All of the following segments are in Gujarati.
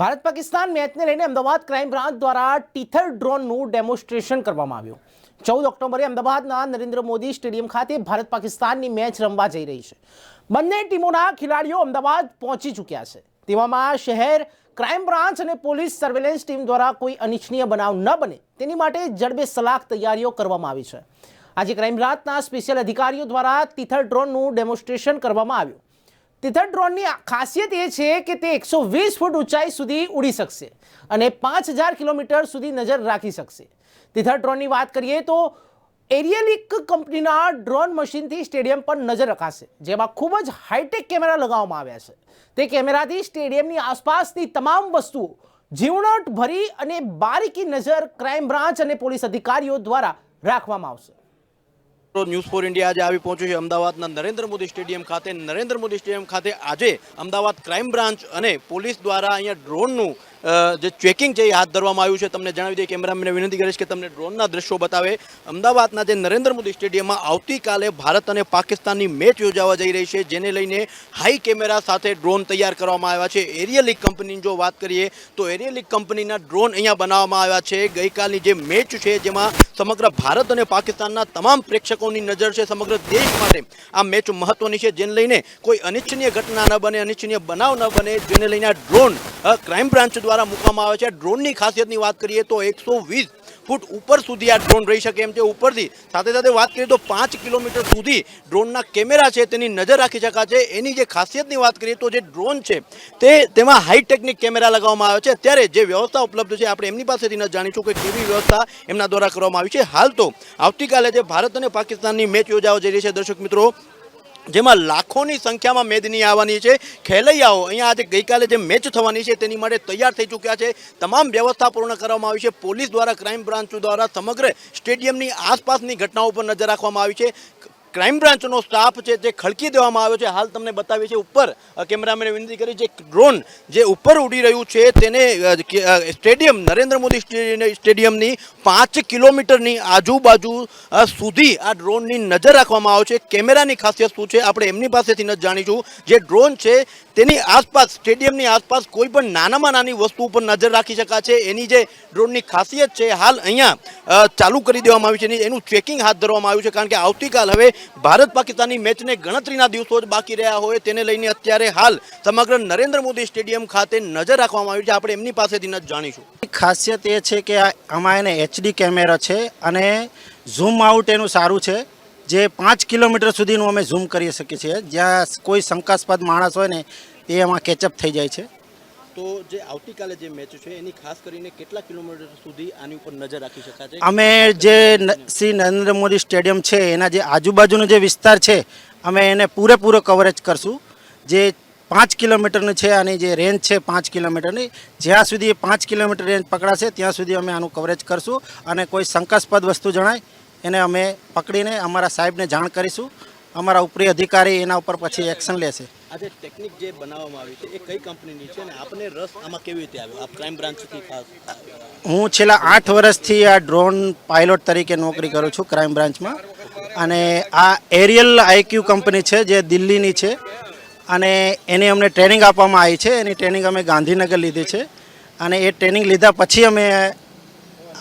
ભારત પાકિસ્તાન મેચને લઈને અમદાવાદ ક્રાઇમ બ્રાન્ચ દ્વારા ટીથર ડ્રોનનું ડેમોન્સ્ટ્રેશન કરવામાં આવ્યું. ચૌદ ઓક્ટોબરે અમદાવાદના નરેન્દ્ર મોદી સ્ટેડિયમ ખાતે ભારત પાકિસ્તાનની મેચ રમવા જઈ રહી છે. બંને ટીમોના ખેલાડીઓ અમદાવાદ પહોંચી ચૂક્યા છે. તેવામાં શહેર, ક્રાઇમ બ્રાન્ચ અને પોલીસ સર્વેલન્સ ટીમ દ્વારા કોઈ અનિચ્છનીય બનાવ ન બને તેની માટે જડબે સલાખ તૈયારીઓ કરવામાં આવી છે. આજે ક્રાઇમ બ્રાન્ચના સ્પેશિયલ અધિકારીઓ દ્વારા તીથર ડ્રોનનું ડેમોન્સ્ટ્રેશન કરવામાં આવ્યું. તિથર ડ્રોનની ખાસિયત એ છે કે તે એકસો વીસ ફૂટ ઊંચાઈ સુધી ઉડી શકશે અને પાંચ હજાર કિલોમીટર સુધી નજર રાખી શકશે. તિથર ડ્રોનની વાત કરીએ તો એરિયલિક કંપનીના ડ્રોન મશીનથી સ્ટેડિયમ પર નજર રખાશે, જેમાં ખૂબ જ હાઈટેક કેમેરા લગાવવામાં આવ્યા છે. તે કેમેરાથી સ્ટેડિયમની આસપાસની તમામ વસ્તુઓ જીવણટ ભરી અને બારીકી નજર, ક્રાઇમ બ્રાન્ચ અને પોલીસ અધિકારીઓ દ્વારા રાખવામાં આવશે. ન્યૂઝ ફોર ઇન્ડિયા આજે આવી પહોંચ્યું છે અમદાવાદના નરેન્દ્ર મોદી સ્ટેડિયમ ખાતે. નરેન્દ્ર મોદી સ્ટેડિયમ ખાતે આજે અમદાવાદ ક્રાઇમ બ્રાન્ચ અને પોલીસ દ્વારા અહીંયા ડ્રોનનું જે ચેકિંગ છે એ હાથ ધરવામાં આવ્યું છે. તમને જણાવી દઈએ, કેમેરામેને વિનંતી કરીશ કે તમને ડ્રોનના દ્રશ્યો બતાવે. અમદાવાદના જે નરેન્દ્ર મોદી સ્ટેડિયમમાં આવતીકાલે ભારત અને પાકિસ્તાનની મેચ યોજાવા જઈ રહી છે, જેને લઈને હાઈ કેમેરા સાથે ડ્રોન તૈયાર કરવામાં આવ્યા છે. એરિયલિક કંપનીની જો વાત કરીએ, તો એરિયલિક કંપનીના ડ્રોન અહીંયા બનાવવામાં આવ્યા છે. ગઈકાલની જે મેચ છે, જેમાં સમગ્ર ભારત અને પાકિસ્તાનના તમામ પ્રેક્ષકોની નજર છે, સમગ્ર દેશ માટે આ મેચ મહત્વની છે, જેને લઈને કોઈ અનિચ્છનીય ઘટના ન બને, અનિચ્છનીય બનાવ ન બને, જેને લઈને આ ડ્રોન ક્રાઇમ બ્રાન્ચ દ્વારા મૂકવામાં આવે છે. ડ્રોનની ખાસિયતની વાત કરીએ તો એકસો ફૂટ ઉપર સુધી આ ડ્રોન રહી શકે એમ છે. ઉપરથી સાથે સાથે વાત કરીએ તો પાંચ કિલોમીટર સુધી ડ્રોનના કેમેરા છે તેની નજર રાખી શકાશે. એની જે ખાસિયતની વાત કરીએ તો જે ડ્રોન છે તે તેમાં હાઈટેકનિક કેમેરા લગાવવામાં આવે છે. ત્યારે જે વ્યવસ્થા ઉપલબ્ધ છે આપણે એમની પાસેથી ન જાણીશું કે કેવી વ્યવસ્થા એમના દ્વારા કરવામાં આવી છે. હાલ તો આવતીકાલે જે ભારત અને પાકિસ્તાનની મેચ યોજાવા જઈ રહી છે. દર્શક મિત્રો જેમાં લાખોની સંખ્યામાં મેદની આવવાની છે. ખેલૈયાઓ અહીંયા આજે ગઈકાલે જે મેચ થવાની છે તેની માટે તૈયાર થઈ ચૂક્યા છે. તમામ વ્યવસ્થા પૂર્ણ કરવામાં આવી છે. પોલીસ દ્વારા ક્રાઇમ બ્રાન્ચ દ્વારા સમગ્ર સ્ટેડિયમની આસપાસની ઘટનાઓ પર નજર રાખવામાં આવી છે. ક્રાઇમ બ્રાન્ચનો સ્ટાફ છે જે ખડકી દેવામાં આવ્યો છે. હાલ તમને બતાવીએ છીએ ઉપર કેમેરામેને વિનંતી કરી જે ડ્રોન જે ઉપર ઉડી રહ્યું છે તેને સ્ટેડિયમ, નરેન્દ્ર મોદી સ્ટેડિયમની પાંચ કિલોમીટરની આજુબાજુ સુધી આ ડ્રોનની નજર રાખવામાં આવે છે. કેમેરાની ખાસિયત શું છે આપણે એમની પાસેથી ન જાણીશું. જે ડ્રોન છે તેની આસપાસ, સ્ટેડિયમની આસપાસ કોઈ પણ નાનામાં નાની વસ્તુ ઉપર નજર રાખી શકાશે. એની જે ડ્રોનની ખાસિયત છે, હાલ અહીંયા ચાલુ કરી દેવામાં આવી છે. એનું ચેકિંગ હાથ ધરવામાં આવ્યું છે કારણ કે આવતીકાલ હવે ભારત પાકિસ્તાનની મેચને ગણતરીના દિવસો જ બાકી રહ્યા હોય તેને લઈને અત્યારે હાલ સમગ્ર નરેન્દ્ર મોદી સ્ટેડિયમ ખાતે નજર રાખવામાં આવી છે. આપણે એમની પાસેથી જ જાણીશું. ખાસિયત એ છે કે આમાં એને એચડી કેમેરા છે અને ઝૂમ આઉટ એનું સારું છે. જે પાંચ કિલોમીટર સુધીનું અમે ઝૂમ કરી શકીએ છીએ. જ્યાં કોઈ શંકાસ્પદ માણસ હોય ને એ એમાં કેચઅપ થઈ જાય છે. તો જે આવતીકાલે જે મેચ છે, એની ખાસ કરીને કેટલા કિલોમીટર સુધી આની ઉપર નજર રાખી શકાશે અમે જે શ્રી નરેન્દ્ર મોદી સ્ટેડિયમ છે, એના જે આજુબાજુનો જે વિસ્તાર છે, અમે એને પૂરેપૂરો કવરેજ કરશું. જે પાંચ કિલોમીટરનું છે, આની જે રેન્જ છે, પાંચ કિલોમીટરની, જ્યાં સુધી પાંચ કિલોમીટર રેન્જ પકડાશે, ત્યાં સુધી અમે આનું કવરેજ કરશું. અને કોઈ શંકાસ્પદ વસ્તુ જણાય, એને અમે પકડીને અમારા સાહેબને જાણ કરીશું. અમારા ઉપરી અધિકારી એના ઉપર પછી એક્શન લેશે. આ ટેકનિક જે બનાવવામાં આવી છે, એ કઈ કંપનીની છે અને આપને રસ આમાં કેવી રીતે આવ્યો? આપ ક્રાઇમ બ્રાન્ચથી ખાસ. હું છેલ્લા આઠ વર્ષથી આ ડ્રોન પાયલોટ તરીકે નોકરી કરું છું ક્રાઇમ બ્રાન્ચમાં અને આ એરિયલ આઈક્યુ કંપની છે, જે દિલ્હીની છે. અને એની અમને ટ્રેનિંગ આપવામાં આવી છે. એની ટ્રેનિંગ અમે ગાંધીનગર લીધી છે. અને એ ટ્રેનિંગ લીધા પછી અમે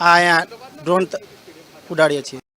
આ ડ્રોન ઉડાડીએ છીએ.